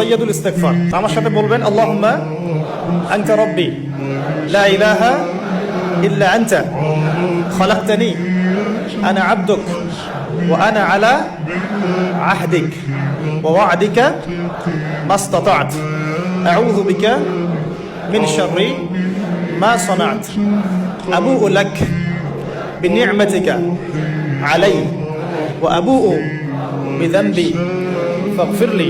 সৈয়দুল ইস্তেগফার আমার সাথে বলবেন আল্লাহুম্মা আনতা রাব্বি লা ইলাহা ইল্লা আনতা খলাকতানি আনা আবদুক ওয়া আনা আলা আহদিক ওয়া ওয়া'দিকা মাস্তাতা'ত আউযু বিকা মিন শাররি মা صنعت أبوء لك بنعمتك علي وأبوء بذنبي فاغفر لي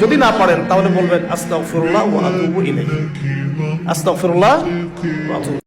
যদি না পারেন তাহলে বলবেন আস্তাগফিরুল্লাহ ওয়া আতুবু ইলাইহি।